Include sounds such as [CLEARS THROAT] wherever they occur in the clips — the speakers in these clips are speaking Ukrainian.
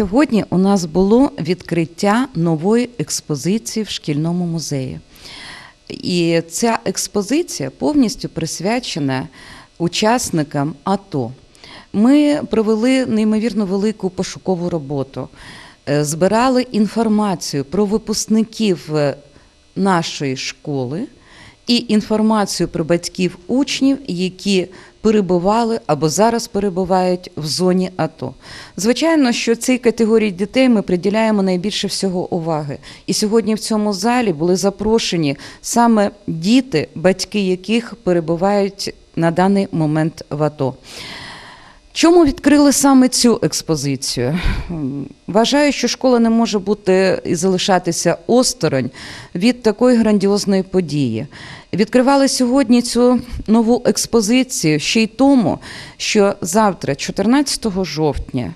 Сьогодні у нас було відкриття нової експозиції в шкільному музеї. І ця експозиція повністю присвячена учасникам АТО. Ми провели неймовірно велику пошукову роботу, е, збирали інформацію про випускників е, нашої школи і інформацію про батьків учнів, які перебували або зараз перебувають в зоні АТО. Звичайно, що цій категорії дітей ми приділяємо найбільше всього уваги. І сьогодні в цьому залі були запрошені саме діти, батьки яких перебувають на даний момент в АТО. Чому відкрили саме цю експозицію? Вважаю, що школа не може бути і залишатися осторонь від такої грандіозної події. Відкривали сьогодні цю нову експозицію ще й тому, що завтра, 14 жовтня,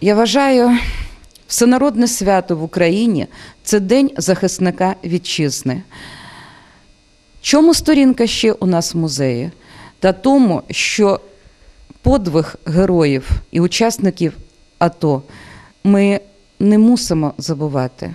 я вважаю, всенародне свято в Україні це День захисника вітчизни. Чому сторінка ще у нас в музеї? Та тому, що подвиг героїв і учасників АТО ми не мусимо забувати.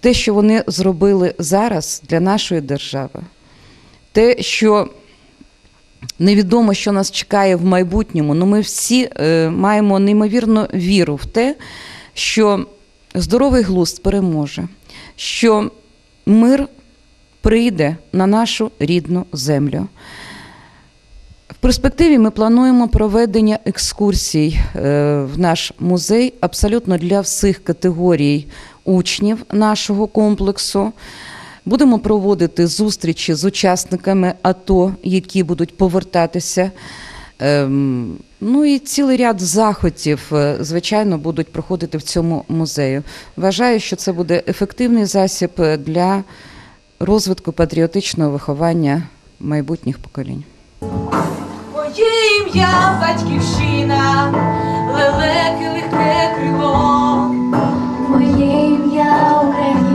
Те, що вони зробили зараз для нашої держави, те, що невідомо, що нас чекає в майбутньому, але ми всі е, маємо неймовірну віру в те, що здоровий глузд переможе, що мир прийде на нашу рідну землю. Перспективі ми плануємо проведення екскурсій е, в наш музей абсолютно для всіх категорій учнів нашого комплексу. Будемо проводити зустрічі з учасниками АТО, які будуть повертатися. Ем, Ну і цілий ряд заходів, е, звичайно, будуть проходити в цьому музею. Вважаю, що це буде ефективний засіб для розвитку патріотичного виховання майбутніх поколінь. Моє ім'я батьківщина, лелеке легке крило. Моє ім'я Україна,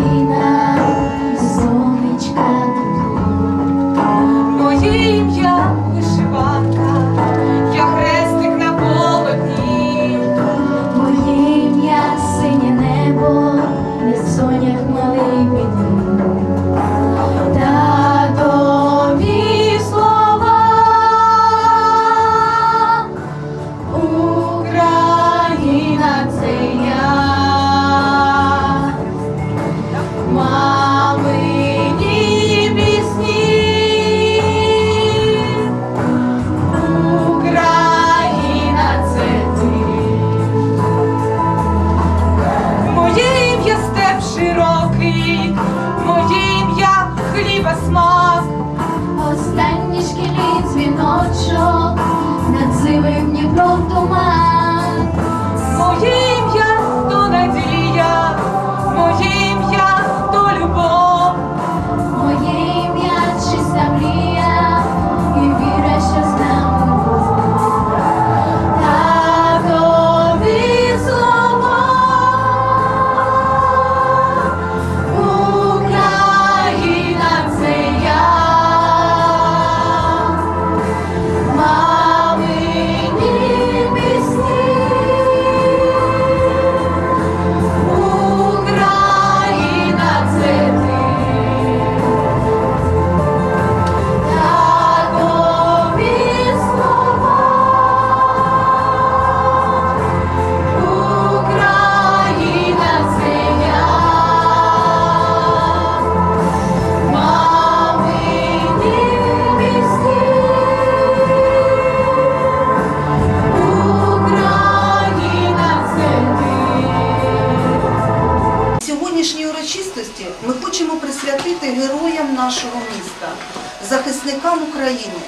захисникам України,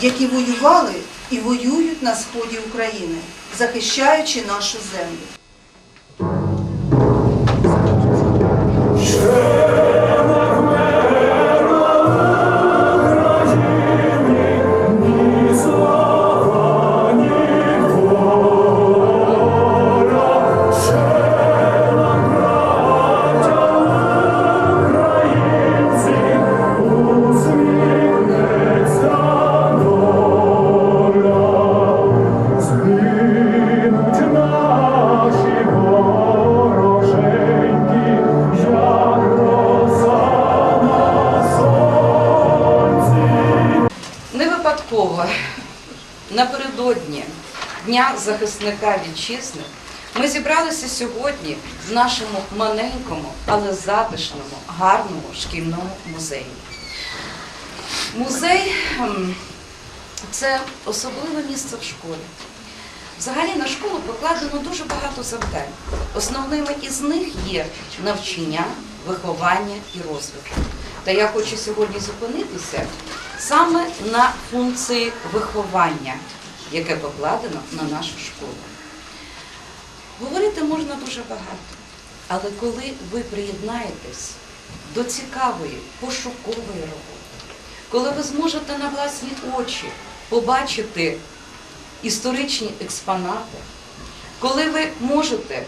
які воювали і воюють на сході України, захищаючи нашу землю. Захисника вітчизни ми зібралися сьогодні в нашому маленькому, але затишному, гарному шкільному музеї. Музей ем, це особливе місце в школі. Взагалі на школу покладено дуже багато завдань. Основними із них є навчання, виховання і розвиток. Та я хочу сьогодні зупинитися саме на функції виховання, яке покладено на нашу школу. Говорити можна дуже багато, але коли ви приєднаєтесь до цікавої пошукової роботи, коли ви зможете на власні очі побачити історичні експонати, коли ви можете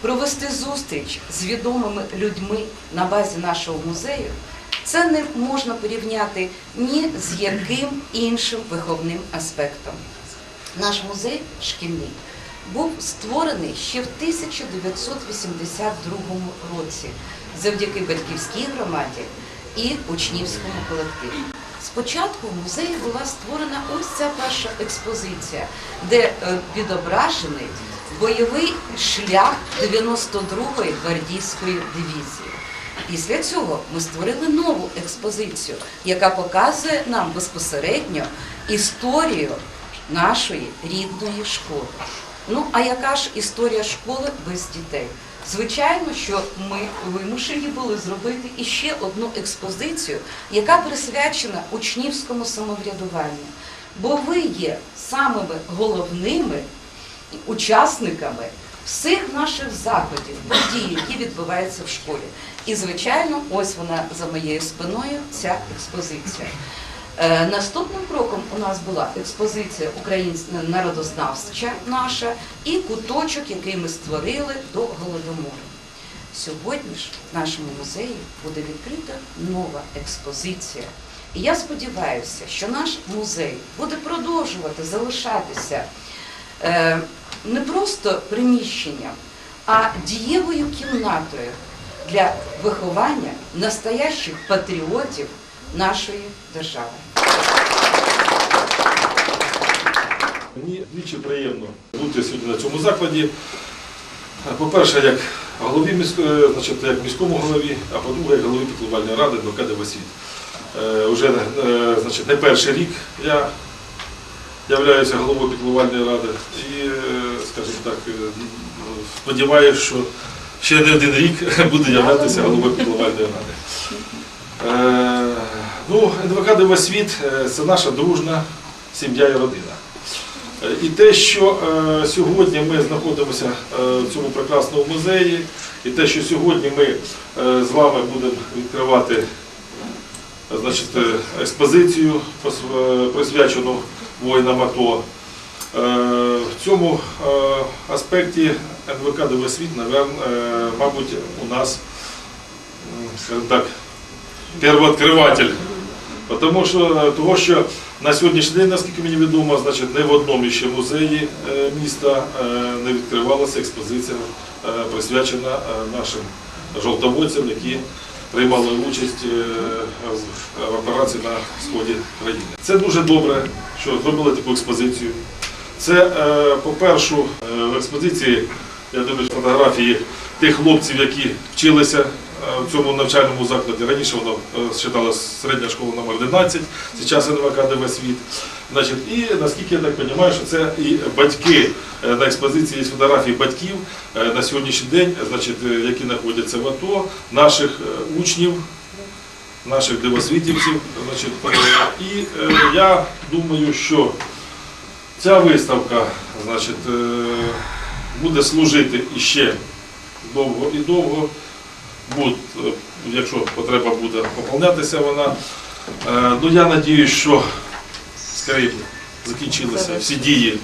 провести зустріч з відомими людьми на базі нашого музею, це не можна порівняти ні з яким іншим виховним аспектом. Наш музей шкільний був створений ще в 1982 році завдяки батьківській громаді і учнівському колективу. Спочатку в музеї була створена ось ця перша експозиція, де е, відображений бойовий шлях 92-ї гвардійської дивізії. Після цього ми створили нову експозицію, яка показує нам безпосередньо історію нашої рідної школи. Ну а яка ж історія школи без дітей? Звичайно, що ми вимушені були зробити іще одну експозицію, яка присвячена учнівському самоврядуванню. Бо ви є самими головними учасниками всіх наших заходів, подій, які відбуваються в школі. І, звичайно, ось вона за моєю спиною, ця експозиція. Е, Наступним кроком у нас була експозиція українська народознавча наша і куточок, який ми створили до голодомору. Сьогодні ж в нашому музеї буде відкрита нова експозиція. І я сподіваюся, що наш музей буде продовжувати залишатися е, не просто приміщенням, а дієвою кімнатою для виховання настоящих патріотів нашої держави. Мені двічі приємно бути сьогодні на цьому закладі. По-перше, як голові міської, значить, як міському голові, а по-друге, як голові піклувальної ради ДКД «Освіт». Е, Уже е, значить, не перший рік я являюся головою піклувальної ради і, е, скажімо так, е, сподіваюся, що ще не один рік [LAUGHS] буде являтися головою піклувальної ради. Е, Ну, НВК «Дивосвіт» – це наша дружна сім'я і родина. Е, І те, що е, сьогодні ми знаходимося е, в цьому прекрасному музеї, і те, що сьогодні ми е, з вами будемо відкривати е, значить, е, експозицію, е, присвячену воїнам АТО, е, в цьому е, аспекті НВК «Дивосвіт», е, мабуть, у нас, так, первооткриватель. Тому що, е, того, що на сьогоднішній день, наскільки мені відомо, значить, не в одному ще музеї е, міста е, не відкривалася експозиція, присвячена нашим жовтоводцям, які приймали участь в- операції на сході країни. Це дуже добре, що зробили таку експозицію. Це, по-перше, в експозиції, я думаю, фотографії тих хлопців, які вчилися в цьому навчальному закладі. Раніше воно е, вважалося середня школа номер 11, зараз НВК ДВ світ. Значить, і наскільки я так розумію, що це і батьки е, на експозиції є фотографії батьків е, на сьогоднішній день, значить, е, які знаходяться в АТО, наших е, учнів, наших дивосвітівців. Значить, е, і е, я думаю, що ця виставка значить, е, буде служити іще довго і довго. Будь, е, якщо потреба буде поповнятися вона. Е, Ну, я надіюсь, що скоріше закінчилися всі дії,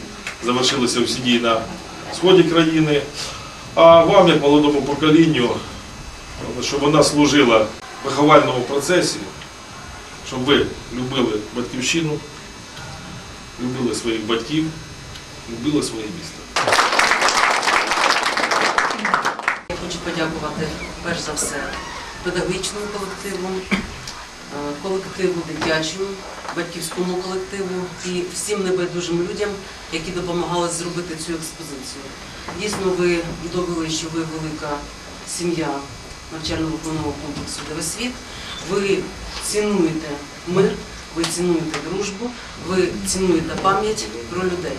завершилися всі дії на сході країни. А вам, як молодому поколінню, щоб вона служила в виховальному процесі, щоб ви любили батьківщину, любили своїх батьків, любили своє місто. Я хочу подякувати перш за все педагогічному колективу, е, колективу дитячому батьківському колективу і всім небайдужим людям, які допомагали зробити цю експозицію. Дійсно, ви довели, що ви велика сім'я навчально-виховного комплексу «Девисвіт». Ви цінуєте мир, ви цінуєте дружбу, ви цінуєте пам'ять про людей.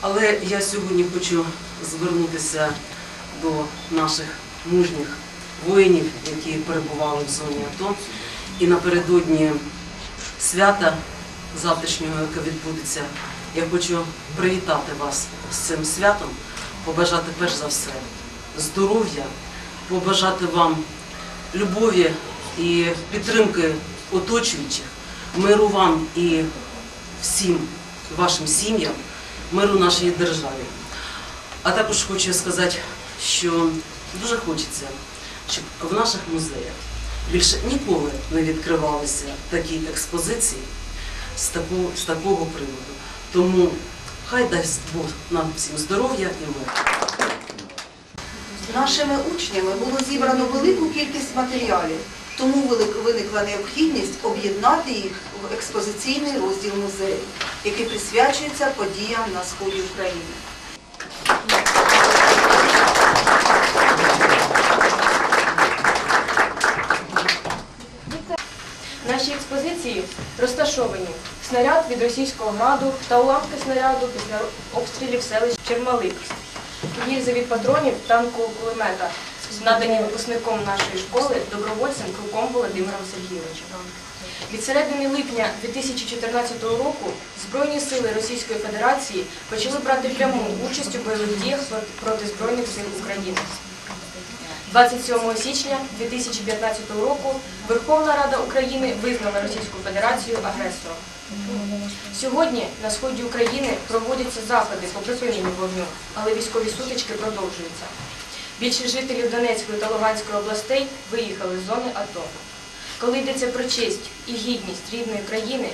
Але я сьогодні хочу звернутися до наших мужніх воїнів, які перебували в зоні АТО. І напередодні свята завтрашнього, яке відбудеться, я хочу привітати вас з цим святом, побажати перш за все здоров'я, побажати вам любові і підтримки оточуючих, миру вам і всім вашим сім'ям, миру нашій державі. А також хочу сказати, що дуже хочеться, щоб в наших музеях більше ніколи не відкривалися такі експозиції з такого, з такого приводу. Тому хай дасть Бог нам всім здоров'я і мир. Нашими учнями було зібрано велику кількість матеріалів, тому виникла необхідність об'єднати їх в експозиційний розділ музею, який присвячується подіям на сході України. Наші розташовані снаряд від російського граду та уламки снаряду після обстрілів селищ Чермалик. Гільзи від патронів танкового кулемета, надані випускником нашої школи добровольцем Круком Володимиром Сергійовичем. Від середини липня 2014 року Збройні сили Російської Федерації почали брати пряму участь у бойових діях проти Збройних сил України. 27 січня 2015 року Верховна Рада України визнала Російську Федерацію агресором. Сьогодні на сході України проводяться заходи по припиненню вогню, але військові сутички продовжуються. Більшість жителів Донецької та Луганської областей виїхали з зони АТО. Коли йдеться про честь і гідність рідної країни,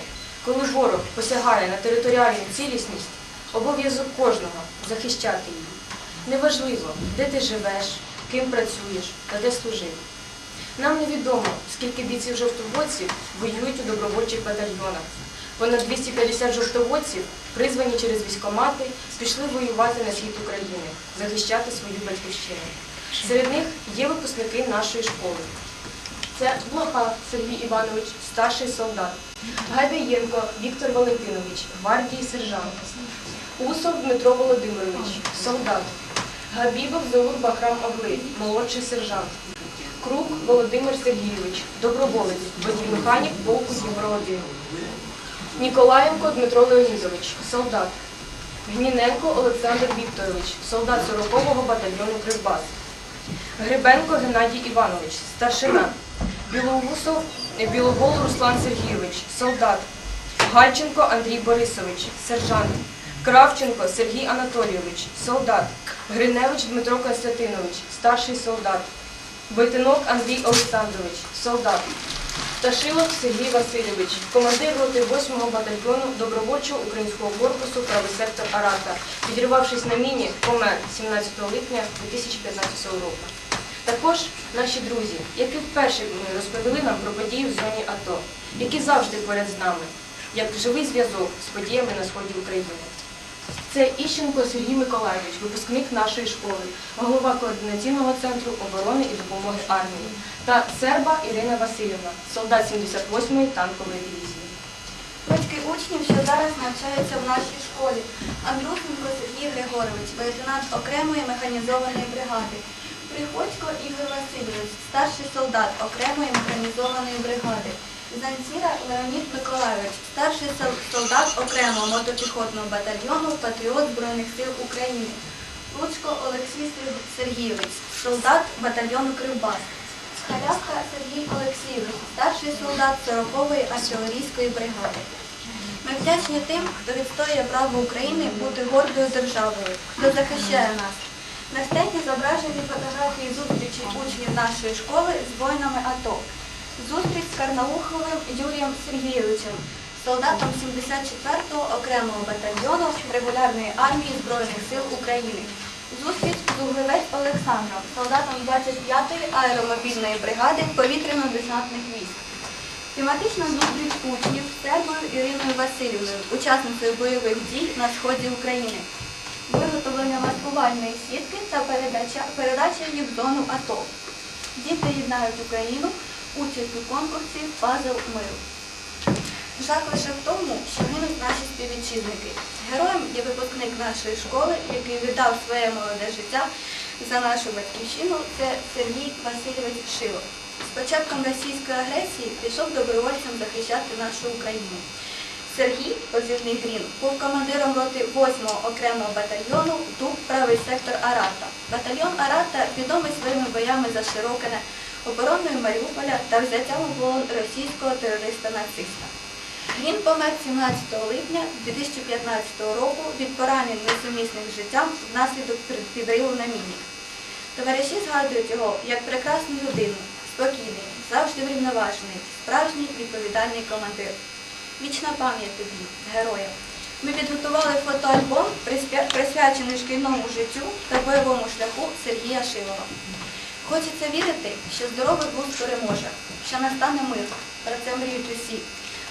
коли ворог посягає на територіальну цілісність, обов'язок кожного захищати її. Неважливо, де ти живеш, ким працюєш та де служив. Нам невідомо, скільки бійців жовтоводців воюють у добровольчих батальйонах. Понад 250 жовтоводців, призвані через військомати, пішли воювати на схід України, захищати свою батьківщину. Серед них є випускники нашої школи. Це Блоха Сергій Іванович, старший солдат, Гайдаєнко Віктор Валентинович, гвардії сержант, Усов Дмитро Володимирович, солдат, Габібов Заур Бахрам Огли, молодший сержант, Крук Володимир Сергійович, доброволець, водій-механік полку Дніпро 1 Ніколаєнко Дмитро Леонідович, солдат, Гніненко Олександр Вікторович, солдат 40-го батальйону Кривбас. Грибенко Геннадій Іванович, старшина. Білоусов Біловол Руслан Сергійович, солдат. Гальченко Андрій Борисович, сержант. Кравченко Сергій Анатолійович, солдат. Гриневич Дмитро Константинович, старший солдат. Войтинок Андрій Олександрович, солдат. Ташилов Сергій Васильович, командир роти 8-го батальйону добровольчого українського корпусу правий сектор Арата, підірвавшись на міні, помер 17 липня 2015 року. Також наші друзі, які вперше розповіли нам про події в зоні АТО, які завжди поряд з нами, як живий зв'язок з подіями на сході України. Це Іщенко Сергій Миколайович, випускник нашої школи, голова координаційного центру оборони і допомоги армії, та Серба Ірина Васильівна, солдат 78-ї танкової дивізії. Батьки учнів, що зараз навчаються в нашій школі. Андрусенко Сергій Григорович, лейтенант окремої механізованої бригади. Приходько Ігор Васильович, старший солдат окремої механізованої бригади. Занціра Леонід Миколайович, старший солдат окремого мотопіхотного батальйону Патріот Збройних сил України. Луцько Олексій Сер- Сергійович, солдат батальйону Кривбас. Халяска Сергій Олексійович, старший солдат 40-ї артилерійської бригади. Ми вдячні тим, хто відстоює право України бути гордою державою, хто захищає нас. На стенді зображені фотографії зустрічі учнів нашої школи з воїнами АТО. Зустріч з Карнауховим Юрієм Сергійовичем, солдатом 74-го окремого батальйону регулярної армії Збройних сил України. Зустріч з Углевець Олександром, солдатом 25-ї аеромобільної бригади повітряно-десантних військ. Тематична зустріч учнів з Сербою Іриною Васильівною, учасницею бойових дій на сході України. Виготовлення маскувальної сітки та передача, передача її в зону АТО. Діти єднають Україну, участь у конкурсі Пазл миру. Жах лише в тому, що гинуть наші співвітчизники. Героєм є випускник нашої школи, який віддав своє молоде життя за нашу батьківщину. Це Сергій Васильович Шило. З початком російської агресії пішов добровольцем захищати нашу Україну. Сергій, позивний Грін, був командиром роти 8-го окремого батальйону ДУК правий сектор Арата. Батальйон Арата відомий своїми боями за Широкине, обороною Маріуполя та взяттям у полон російського терориста-нациста. Він помер 17 липня 2015 року від поранень несумісних життям внаслідок підриву на міні. Товариші згадують його як прекрасну людину, спокійний, завжди врівноважений, справжній відповідальний командир. Вічна пам'ять тобі, героям. Ми підготували фотоальбом, присвячений шкільному життю та бойовому шляху Сергія Шилова. Хочеться вірити, що здоровий глузд переможе, що настане мир. Про це мріють усі.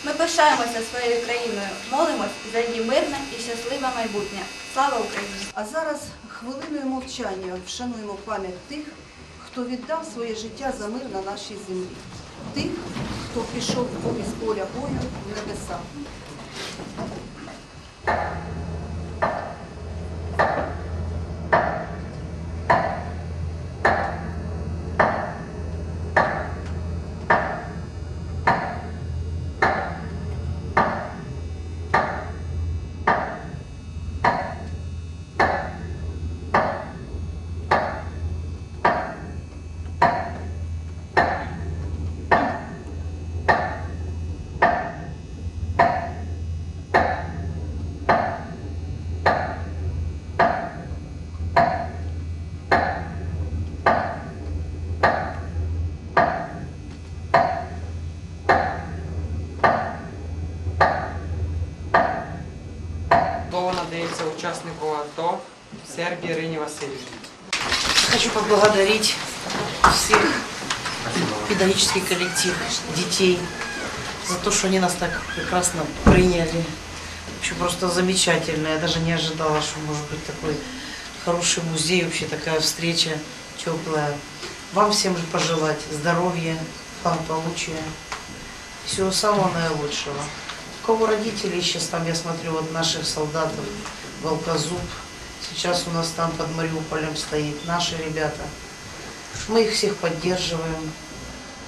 Ми пишаємося своєю країною, молимось за її мирне і щасливе майбутнє. Слава Україні! А зараз хвилиною мовчання вшануємо пам'ять тих, хто віддав своє життя за мир на нашій землі, тих, хто пішов із поля бою в небеса. Слово надається учаснику АТО Сербії Ірині Васильівні. Хочу поблагодарить всех педагогический коллектив детей за то, что они нас так прекрасно приняли. Вообще просто замечательно. Я даже не ожидала, что может быть такой хороший музей, вообще такая встреча теплая. Вам всем же пожелать здоровья, благополучия, всего самого наилучшего. У кого родители сейчас там, я смотрю, вот наших солдатов, Волкозуб, сейчас у нас там под Мариуполем стоит, наши ребята. Мы их всех поддерживаем,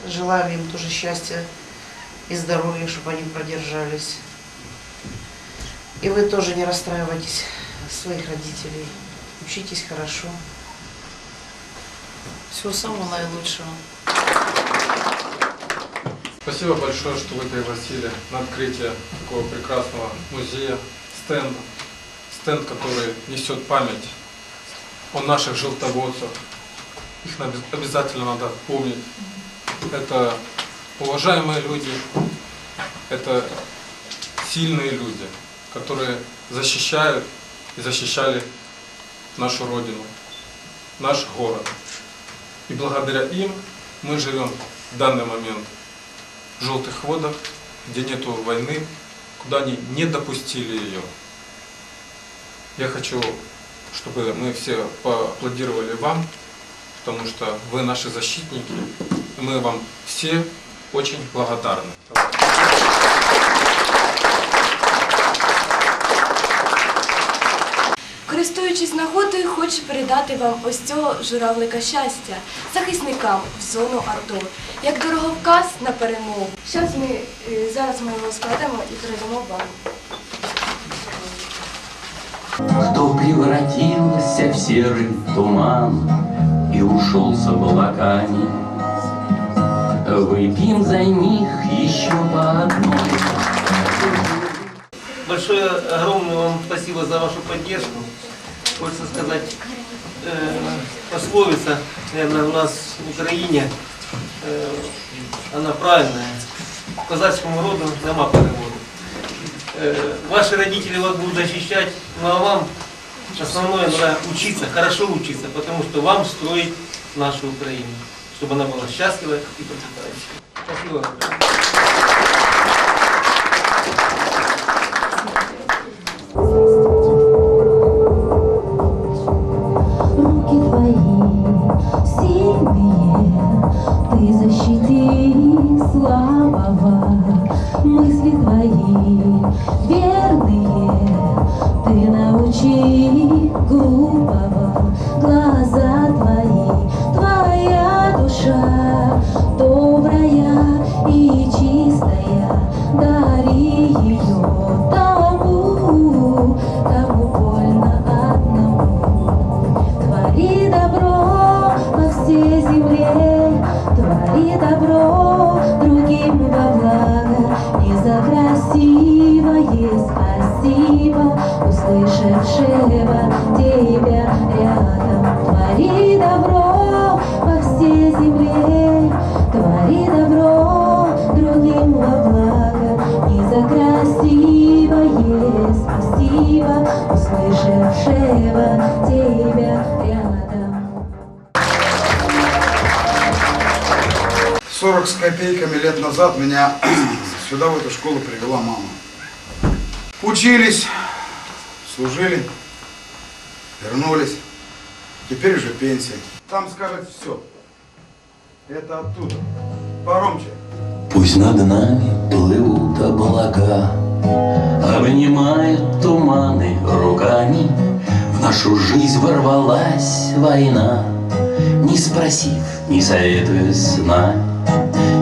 желаем им тоже счастья и здоровья, чтобы они продержались. И вы тоже не расстраивайтесь своих родителей, учитесь хорошо. Всего самого наилучшего. Спасибо большое, что вы пригласили на открытие такого прекрасного музея, стенда. Стенд, который несет память о наших желтоводцах. Их обязательно надо помнить. Это уважаемые люди, это сильные люди, которые защищают и защищали нашу Родину, наш город. И благодаря им мы живем в данный момент в желтых водах, где нету войны, куда они не допустили ее. Я хочу, чтобы мы все поаплодировали вам, потому что вы наши защитники, и мы вам все очень благодарны. Користуючись нагодою, хочу передати вам ось цього журавлика щастя, захисникам в зону АТО, як дороговказ на перемогу. Зараз ми, е, зараз ми його складемо і передамо вам. Кто превратился в серый туман И ушел с облаками Выпьем за них еще по одной Большое, огромное вам спасибо за вашу поддержку. Хочется сказать, э, пословица, наверное, у нас в Украине, э, она правильная. Казацкому роду нема переводу. Э, ваши родители вас будут защищать, ну а вам основное надо учиться, хорошо учиться, потому что вам строить нашу Украину, чтобы она была счастлива и процветающей. Спасибо. Ты защити слабого. Копейками лет назад меня [CLEARS THROAT] сюда, в эту школу, привела мама. Учились, служили, вернулись. Теперь уже пенсия. Там скажет все. Это оттуда. Поромче. Пусть над нами плывут облака, Обнимают туманы руками, В нашу жизнь ворвалась война, Не спросив, не советуясь с нами.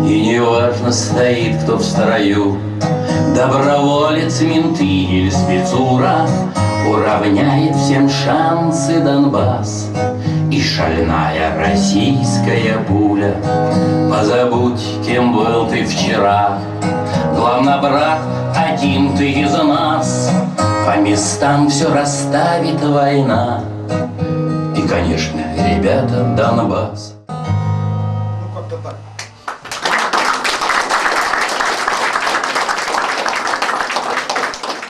И неважно стоит кто в строю, Доброволец, менты или спецура, Уравняет всем шансы Донбасс. И шальная российская пуля. Позабудь, кем был ты вчера. Главное, брат, один ты из нас. По местам все расставит война. И, конечно, ребята, Донбасс.